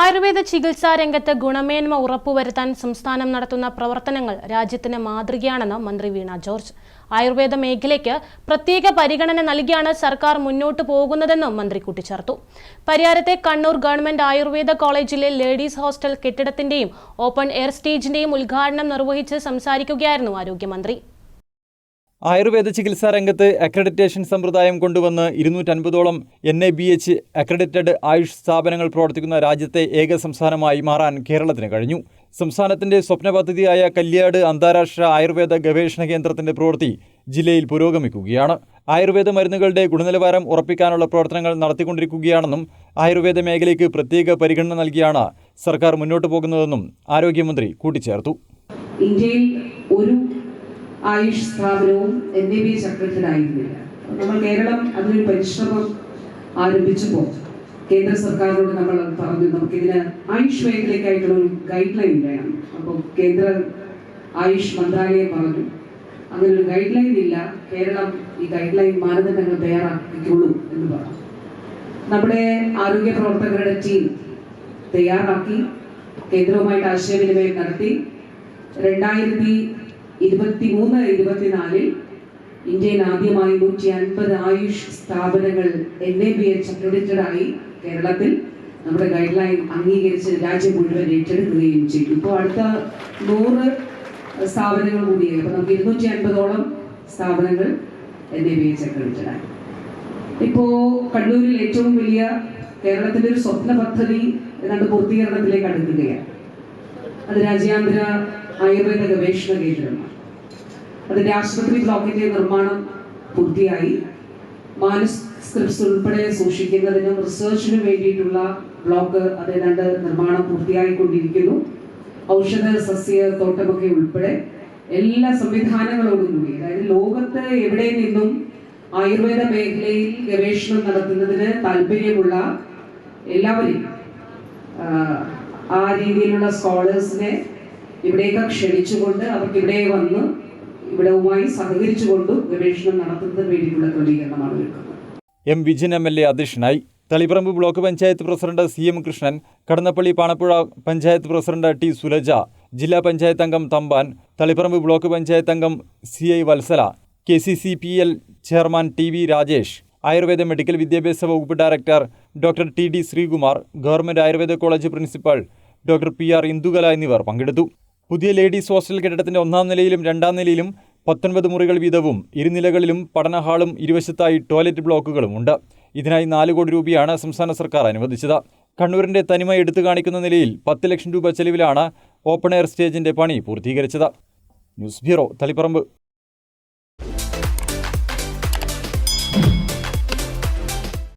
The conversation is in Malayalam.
ആയുർവേദ ചികിത്സാ രംഗത്ത് ഗുണമേന്മ ഉറപ്പുവരുത്താൻ സംസ്ഥാനം നടത്തുന്ന പ്രവർത്തനങ്ങൾ രാജ്യത്തിന് മാതൃകയാണെന്ന് മന്ത്രി വീണ ജോർജ്. ആയുർവേദ മേഖലയ്ക്ക് പ്രത്യേക പരിഗണന നൽകിയാണ് സർക്കാർ മുന്നോട്ട് പോകുന്നതെന്നും മന്ത്രി കൂട്ടിച്ചേർത്തു. പരിയാരത്തെ കണ്ണൂർ ഗവൺമെന്റ് ആയുർവേദ കോളേജിലെ ലേഡീസ് ഹോസ്റ്റൽ കെട്ടിടത്തിന്റെയും ഓപ്പൺ എയർ സ്റ്റേജിന്റെയും ഉദ്ഘാടനം നിർവഹിച്ച് സംസാരിക്കുകയായിരുന്നു ആരോഗ്യമന്ത്രി. ആയുർവേദ ചികിത്സാ രംഗത്ത് അക്രഡിറ്റേഷൻ സമ്പ്രദായം കൊണ്ടുവന്ന് ഇരുന്നൂറ്റൻപതോളം N A B H accredited AYUSH സ്ഥാപനങ്ങൾ പ്രവർത്തിക്കുന്ന രാജ്യത്തെ ഏക സംസ്ഥാനമായി മാറാൻ കേരളത്തിന് കഴിഞ്ഞു. സംസ്ഥാനത്തിന്റെ സ്വപ്ന പദ്ധതിയായ കല്യാട് അന്താരാഷ്ട്ര ആയുർവേദ ഗവേഷണ കേന്ദ്രത്തിന്റെ പ്രവൃത്തി ജില്ലയിൽ പുരോഗമിക്കുകയാണ്. ആയുർവേദ മരുന്നുകളുടെ ഗുണനിലവാരം ഉറപ്പിക്കാനുള്ള പ്രവർത്തനങ്ങൾ നടത്തിക്കൊണ്ടിരിക്കുകയാണെന്നും ആയുർവേദ മേഖലയ്ക്ക് പ്രത്യേക പരിഗണന നൽകിയാണ് സർക്കാർ മുന്നോട്ട് പോകുന്നതെന്നും ആരോഗ്യമന്ത്രി കൂട്ടിച്ചേർത്തു. ഇന്ത്യയിൽ ഒരു ആയുഷ് സ്ഥാപനവും എൻ ഡി ബി സെക്രട്ടറി ആയിരുന്നില്ല നമ്മൾ കേരളം അതിനൊരു പരിശ്രമം ആരംഭിച്ചപ്പോൾ കേന്ദ്ര സർക്കാരിനോട് നമ്മൾ പറഞ്ഞു. നമുക്കിതിന് ആയുഷ് മേഖലയ്ക്കായിട്ടുള്ള ഒരു ഗൈഡ് ലൈൻ വേണം. അപ്പോൾ കേന്ദ്ര ആയുഷ് മന്ത്രാലയം പറഞ്ഞു. അങ്ങനെ ഒരു ഗൈഡ് ലൈൻ ഇല്ല. കേരളം ഈ ഗൈഡ് ലൈൻ മാനദണ്ഡങ്ങൾ തയ്യാറാക്കിക്കോളൂ എന്ന് പറഞ്ഞു. നമ്മുടെ ആരോഗ്യ പ്രവർത്തകരുടെ ടീം തയ്യാറാക്കി കേന്ദ്രവുമായിട്ട് ആശയവിനിമയം നടത്തി. രണ്ടായിരത്തി ഇരുപത്തി മൂന്ന് ഇരുപത്തിനാലിൽ ഇന്ത്യയിൽ ആദ്യമായി നൂറ്റി അൻപത് ആയുഷ് സ്ഥാപനങ്ങൾ N A B H accredited ആയി കേരളത്തിൽ നമ്മുടെ ഗൈഡ് ലൈൻ അംഗീകരിച്ച് രാജ്യം മുഴുവൻ ഏറ്റെടുക്കുകയും ചെയ്തു. ഇപ്പോൾ അടുത്ത നൂറ് സ്ഥാപനങ്ങൾ കൂടിയായി. അപ്പോൾ നമുക്ക് ഇരുന്നൂറ്റി അൻപതോളം സ്ഥാപനങ്ങൾ N A B H accredited ആയി. ഇപ്പോ കണ്ണൂരിൽ ഏറ്റവും വലിയ കേരളത്തിന്റെ ഒരു സ്വപ്ന പദ്ധതി ഏതാണ്ട് പൂർത്തീകരണത്തിലേക്ക് അടുക്കുകയാണ്. അത് രാജ്യാന്തര ആയുർവേദ ഗവേഷണ കേന്ദ്രമാണ്. അതിന്റെ ആശുപത്രി ബ്ലോക്കിന്റെ നിർമ്മാണം പൂർത്തിയായി. മാനുസ്ക്രിപ്റ്റ്സ് ഉൾപ്പെടെ സൂക്ഷിക്കുന്നതിനും റിസർച്ചിനും വേണ്ടിയിട്ടുള്ള ബ്ലോക്ക് അത് ഏതാണ്ട് നിർമ്മാണം പൂർത്തിയായിക്കൊണ്ടിരിക്കുന്നു. ഔഷധ സസ്യ തോട്ടമൊക്കെ ഉൾപ്പെടെ എല്ലാ സംവിധാനങ്ങളോടും കൂടി അതായത് ലോകത്ത് എവിടെ നിന്നും ആയുർവേദ മേഖലയിൽ ഗവേഷണം നടത്തുന്നതിന് താല്പര്യമുള്ള എല്ലാവരെയും ആ രീതിയിലുള്ള സ്കോളേഴ്സിനെ ഇവിടേക്ക് ക്ഷണിച്ചുകൊണ്ട് അവർക്ക് ഇവിടെ വന്ന് ഇവിടവുമായി സഹകരിച്ചുകൊണ്ടും ഗവേഷണം നടത്തുന്നതിന് വേണ്ടിയിട്ടുള്ള ക്രമീകരണമാണ് M Vijin M L A അധ്യക്ഷനായി Taliparamba block panchayat president C M Krishnan Kadannappally Panappuzha panchayat president T Sulaja ജില്ലാ പഞ്ചായത്ത് അംഗം തമ്പാൻ തളിപ്പറമ്പ് ബ്ലോക്ക് പഞ്ചായത്ത് അംഗം C I Valsala K C C P L chairman T V Rajesh Ayurveda medical വിദ്യാഭ്യാസ വകുപ്പ് director doctor T D Sreekumar government Ayurveda college principal doctor P R Indukala എന്നിവർ പങ്കെടുത്തു. പുതിയ ലേഡീസ് ഹോസ്റ്റൽ കെട്ടിടത്തിന്റെ ഒന്നാം നിലയിലും രണ്ടാം നിലയിലും പത്തൊൻപത് മുറികൾ വീതവും ഇരുനിലകളിലും പഠന ഹാളും ഇരുവശത്തായി ടോയ്ലറ്റ് ബ്ലോക്കുകളും ഉണ്ട്. ഇതിനായി നാല് കോടി രൂപയാണ് സംസ്ഥാന സർക്കാർ അനുവദിച്ചത്. കണ്ണൂരിന്റെ തനിമ എടുത്തു കാണിക്കുന്ന നിലയിൽ പത്ത് ലക്ഷം രൂപ ചെലവിലാണ് ഓപ്പൺ എയർ സ്റ്റേജിന്റെ പണി പൂർത്തീകരിച്ചത്. News bureau Taliparamba.